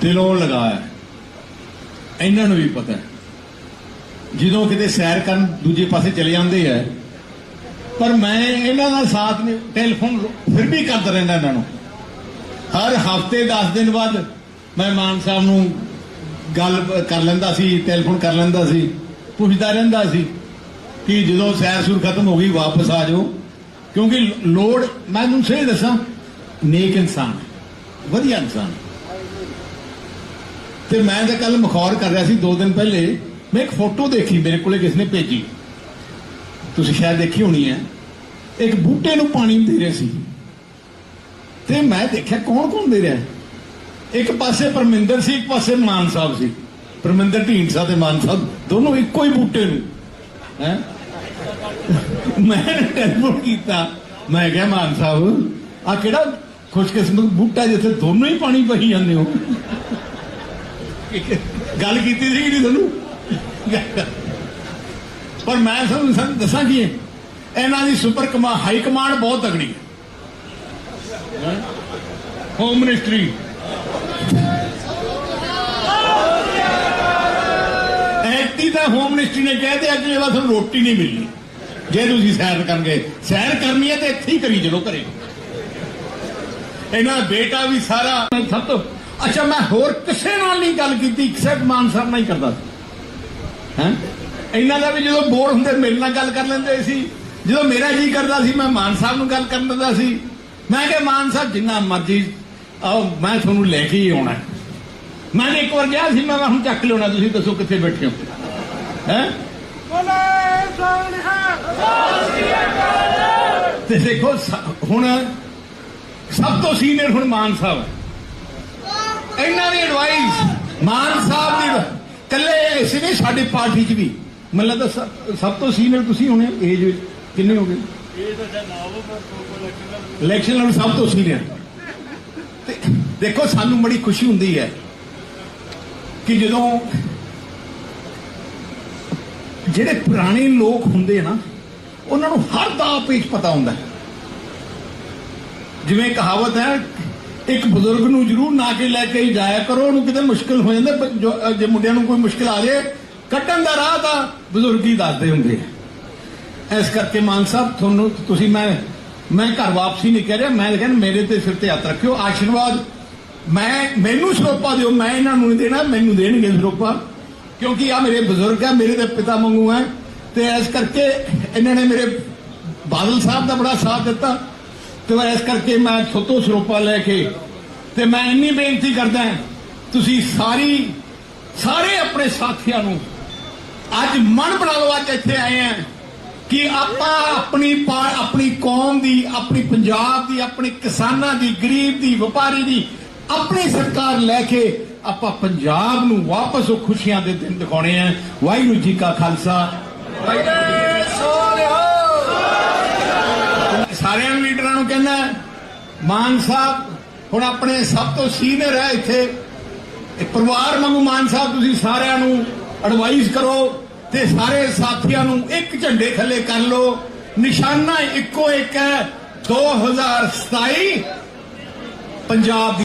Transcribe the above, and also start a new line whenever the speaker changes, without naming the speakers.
ਦਿਲੋਂ ਲਗਾਇਆ ਇਹਨਾਂ ਨੂੰ ਵੀ ਪਤਾ ਹੈ। ਜਦੋਂ ਕਿਤੇ ਸੈਰ ਕਰਨ ਦੂਜੇ ਪਾਸੇ ਚਲੇ ਜਾਂਦੇ ਆ ਪਰ ਮੈਂ ਇਹਨਾਂ ਦਾ ਸਾਥ ਨਹੀਂ ਟੈਲੀਫੋਨ ਫਿਰ ਵੀ ਕਰਦਾ ਰਹਿੰਦਾ ਇਹਨਾਂ ਨੂੰ। ਹਰ ਹਫ਼ਤੇ 10 ਦਿਨ ਬਾਅਦ ਮੈਂ ਮਾਨ ਸਾਹਿਬ ਨੂੰ ਗੱਲ ਕਰ ਲੈਂਦਾ ਸੀ ਟੈਲੀਫੋਨ ਕਰ ਲੈਂਦਾ ਸੀ, ਪੁੱਛਦਾ ਰਹਿੰਦਾ ਸੀ ਕਿ ਜਦੋਂ ਸੈਰ ਸੁਰ ਖਤਮ ਹੋ ਗਈ, ਵਾਪਸ ਆ ਜਾਓ। ਕਿਉਂਕਿ ਲੋੜ, ਮੈਂ ਤੁਹਾਨੂੰ ਸਹੀ ਦੱਸਾਂ, ਨੇਕ ਇਨਸਾਨ ਵਧੀਆ ਇਨਸਾਨ ਤੇ ਮੈਂ ਤਾਂ ਕੱਲ ਮਖੌਰ ਕਰ ਰਿਹਾ ਸੀ 2 ਦਿਨ ਪਹਿਲੇ। ਮੈਂ ਇੱਕ ਫੋਟੋ ਦੇਖੀ, ਮੇਰੇ ਕੋਲੇ ਕਿਸ ਨੇ ਭੇਜੀ। ਤੁਸੀਂ ਸ਼ਾਇਦ ਦੇਖੀ ਹੋਣੀ ਹੈ। ਇੱਕ ਬੂਟੇ ਨੂੰ ਪਾਣੀ ਦੇ ਰਿਹਾ ਸੀ। ਤੇ ਮੈਂ ਦੇਖਿਆ ਕੌਣ ਕੌਣ ਦੇ ਰਿਹਾ ਇੱਕ ਪਾਸੇ ਪਰਮਿੰਦਰ ਸੀ, ਇੱਕ ਪਾਸੇ ਮਾਨ ਸਾਹਿਬ ਸੀ। ਪਰਮਿੰਦਰ ਢੀਂਡਸਾ ਤੇ ਮਾਨ ਸਾਹਿਬ ਦੋਨੋਂ ਇੱਕੋ ਹੀ ਬੂਟੇ ਨੂੰ। ਹੈ? ਮੈਂ ਟੈਲੀਫੋਨ ਕੀਤਾ। ਮੈਂ ਕਿਹਾ, ਮਾਨ ਸਾਹਿਬ ਆ ਕਿਹੜਾ ਖੁਸ਼ਕਿਸਮਤ ਬੂਟਾ ਜਿੱਥੇ ਦੋਨੋਂ ਹੀ ਪਾਣੀ ਪਹੀ ਜਾਂਦੇ ਹੋ? ਗੱਲ ਕੀਤੀ ਸੀ ਕਿ ਨਹੀਂ ਤੁਹਾਨੂੰ? ਪਰ ਮੈਂ ਤੁਹਾਨੂੰ ਸਾਨੂੰ ਦੱਸਾਂ ਕੀ ਇਹਨਾਂ ਦੀ ਸੁਪਰ ਕਮਾ ਹਾਈ ਕਮਾਂਡ ਬਹੁਤ ਤਗੜੀ ਹੈ। ਹੋਮ ਮਿਨਿਸਟਰੀ ਐਕਟੀ ਦਾ ਹੋਮ ਮਿਨਿਸਟਰੀ ਨੇ ਕਹਿ ਦਿਆ ਕਿ ਤੁਹਾਨੂੰ ਰੋਟੀ ਨਹੀਂ ਮਿਲਣੀ। ਜੇ ਤੁਸੀਂ ਸੈਰ ਕਰਨ ਗਏ ਸੈਰ ਕਰਨੀ ਹੈ ਤੇ ਇੱਥੇ ਹੀ ਕਰੀ ਚਲੋ ਘਰੇ। ਇਹਨਾਂ ਦਾ ਬੇਟਾ ਵੀ ਸਾਰਾ ਸਭ ਤੋਂ ਅੱਛਾ ਮੈਂ ਹੋਰ ਕਿਸੇ ਨਾਲ ਨਹੀਂ ਗੱਲ ਕੀਤੀ ਐਕਸੈਪਟ ਮਾਨ ਸਾਹਿਬ ਨਾਲ ਹੀ ਕਰਦਾ ਸੀ। ਹੈ? ਇਹਨਾਂ ਦਾ ਵੀ ਜਦੋਂ ਬੋਰ ਹੁੰਦੇ ਮੇਰੇ ਨਾਲ ਗੱਲ ਕਰ ਲੈਂਦੇ ਸੀ। ਜਦੋਂ ਮੇਰਾ ਜੀ ਕਰਦਾ ਸੀ ਮੈਂ ਮਾਨ ਸਾਹਿਬ ਨੂੰ ਗੱਲ ਕਰਨ ਦਿੰਦਾ ਸੀ। ਮੈਂ ਕਿਹਾ ਮਾਨ ਸਾਹਿਬ ਜਿੰਨਾ ਮਰਜ਼ੀ ਆਓ ਮੈਂ ਤੁਹਾਨੂੰ ਲੈ ਕੇ ਹੀ ਆਉਣਾ। ਮੈਂ ਇੱਕ ਵਾਰ ਗਿਆ ਸੀ ਮੈਂ ਹੁਣ ਚੱਕ ਲਿਓਣਾ ਤੁਸੀਂ ਦੱਸੋ ਕਿੱਥੇ ਬੈਠੇ ਹੋ? ਹੈ? ਤੇ ਦੇਖੋ ਹੁਣ ਸਭ ਤੋਂ ਸੀਨੀਅਰ ਹੁਣ ਮਾਨ ਸਾਹਿਬ ਹੈ। ਇਹਨਾਂ ਦੀ ਐਡਵਾਈਸ ਮਾਨ ਸਾਹਿਬ ਦੀ ਕੱਲੇ ਇਸੇ ਨਹੀਂ, ਸਾਡੀ ਪਾਰਟੀ 'ਚ ਵੀ। ਮੈਨੂੰ ਲੱਗਦਾ ਸਭ- ਤੋਂ ਸੀਨੀਅਰ ਤੁਸੀਂ ਹੋਣੇ ਏਜ ਵਿੱਚ। ਕਿੰਨੇ ਹੋ ਗਏ? ਇਲੈਕਸ਼ਨ ਨਾਲ ਸਭ ਤੋਂ ਸੀਨੀਅਰ ਤੇ ਦੇਖੋ, ਸਾਨੂੰ ਬੜੀ ਖੁਸ਼ੀ ਹੁੰਦੀ ਹੈ ਕਿ ਜਦੋਂ ਜਿਹੜੇ ਪੁਰਾਣੇ ਲੋਕ ਹੁੰਦੇ ਨਾ, ਉਹਨਾਂ ਨੂੰ ਹਰ ਦਾ ਪੇਚ ਪਤਾ ਹੁੰਦਾ। ਜਿਵੇਂ ਕਹਾਵਤ ਹੈ ਇੱਕ ਬਜ਼ੁਰਗ ਨੂੰ ਜ਼ਰੂਰ ਨਾ ਕੇ ਲੈ ਕੇ ਜਾਇਆ ਕਰੋ, ਉਹਨੂੰ ਕਿਤੇ ਮੁਸ਼ਕਲ ਹੋ ਜਾਂਦਾ ਪਰ ਜੇ ਮੁੰਡਿਆਂ ਨੂੰ ਕੋਈ ਮੁਸ਼ਕਲ ਆ ਜਾਏ ਕੱਟਣ ਦਾ ਰਾਹ ਤਾਂ ਬਜ਼ੁਰਗ ਹੀ ਦੱਸਦੇ ਹੁੰਦੇ ਇਸ ਕਰਕੇ ਮਾਨ ਸਾਹਿਬ, ਤੁਹਾਨੂੰ, ਤੁਸੀਂ ਮੈਂ ਮੈਂ ਘਰ ਵਾਪਸੀ ਨਹੀਂ ਕਹਿ ਰਿਹਾ, ਮੈਂ ਕਹਿੰਦਾ ਮੇਰੇ ਤੇ ਸਿਰ ਤੇ ਹੱਥ ਰੱਖਿਓ, ਆਸ਼ੀਰਵਾਦ। ਮੈਂ, ਮੈਨੂੰ ਸਰੋਪਾ ਦਿਓ, ਮੈਂ ਇਹਨਾਂ ਨੂੰ ਨਹੀਂ ਦੇਣਾ, ਮੈਨੂੰ ਦੇਣਗੇ ਸਰੋਪਾ, ਕਿਉਂਕਿ ਆ ਮੇਰੇ ਬਜ਼ੁਰਗ ਆ, ਮੇਰੇ ਤੇ ਪਿਤਾ ਵਾਂਗੂ ਹੈ ਤੇ ਇਸ ਕਰਕੇ ਇਹਨਾਂ ਨੇ ਮੇਰੇ ਬਾਦਲ ਸਾਹਿਬ ਦਾ ਬੜਾ ਸਾਥ ਦਿੱਤਾ। ਤੇ ਇਸ ਕਰਕੇ ਮੈਂ ਥੋਤੋਂ ਸਰੋਪਾ ਲੈ ਕੇ ਤੇ ਮੈਂ ਇੰਨੀ ਬੇਨਤੀ ਕਰਦਾ ਤੁਸੀਂ ਸਾਰੀ, ਸਾਰੇ ਆਪਣੇ ਸਾਥੀਆਂ ਨੂੰ ਅੱਜ ਮਨ ਬਣਾ ਲਓ, ਅੱਜ ਇੱਥੇ ਆਏ ਆ ਕਿ ਆਪਾਂ ਆਪਣੀ ਆਪਣੀ ਕੌਮ ਦੀ, ਆਪਣੀ ਪੰਜਾਬ ਦੀ, ਆਪਣੀ ਕਿਸਾਨਾਂ ਦੀ, ਗਰੀਬ ਦੀ, ਵਪਾਰੀ ਦੀ ਆਪਣੀ ਸਰਕਾਰ ਲੈ ਕੇ ਆਪਾਂ ਪੰਜਾਬ ਨੂੰ ਵਾਪਸ ਉਹ ਖੁਸ਼ੀਆਂ ਦੇ ਦਿਨ ਦਿਖਾਉਣੇ ਆ। ਵਾਹਿਗੁਰੂ ਜੀ ਕਾ ਖਾਲਸਾ। ਵਾਹਿਗੁਰੂ ਜੀ ਸਾਰਿਆਂ ਲੀਡਰਾਂ ਨੂੰ ਕਹਿੰਦਾ ਮਾਨ ਸਾਹਿਬ, ਹੁਣ ਆਪਣੇ ਸਭ ਤੋਂ ਸੀਨੀਅਰ ਹੈ ਇੱਥੇ। ਪਰਿਵਾਰ ਵਾਂਗੂ ਮਾਨ ਸਾਹਿਬ, ਤੁਸੀਂ ਸਾਰਿਆਂ ਨੂੰ ਐਡਵਾਈਸ ਕਰੋ ਤੇ ਸਾਰੇ ਸਾਥੀਆਂ ਨੂੰ ਇੱਕ ਝੰਡੇ ਥੱਲੇ ਕਰ ਲਓ। ਨਿਸ਼ਾਨਾ ਇੱਕੋ ਇੱਕ ਹੈ 2027 ਪੰਜਾਬ ਦੀ